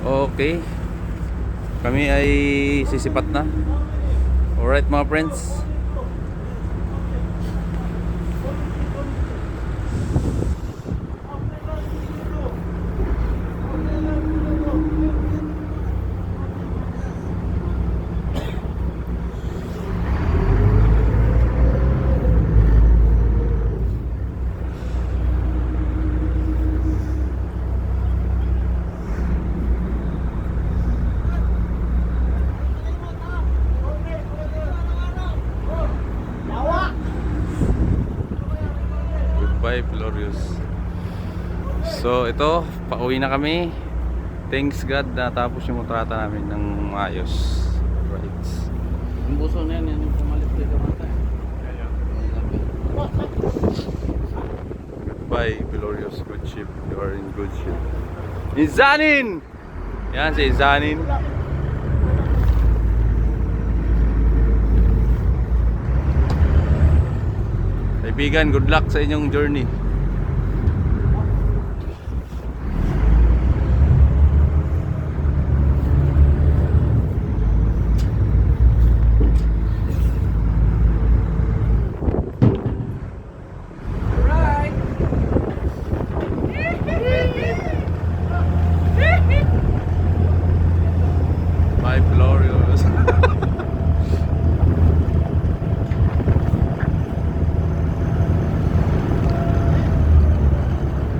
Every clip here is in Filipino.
Okay. Kami ay sisipat na. Alright mga friends. Goodbye, Glorious. So, ito, pauwi na kami. Thanks God na tapos yung kontrata namin ng maayos. Right. Yung buso na yan, yan yung pumalit dito. Goodbye, Glorious. Good ship. You are in good ship. Izanin! Yan, si Izanin. Kaibigan, good luck sa inyong journey. Bye, Glorious.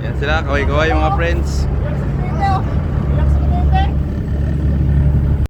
Yan sila, kaway-kaway mga friends.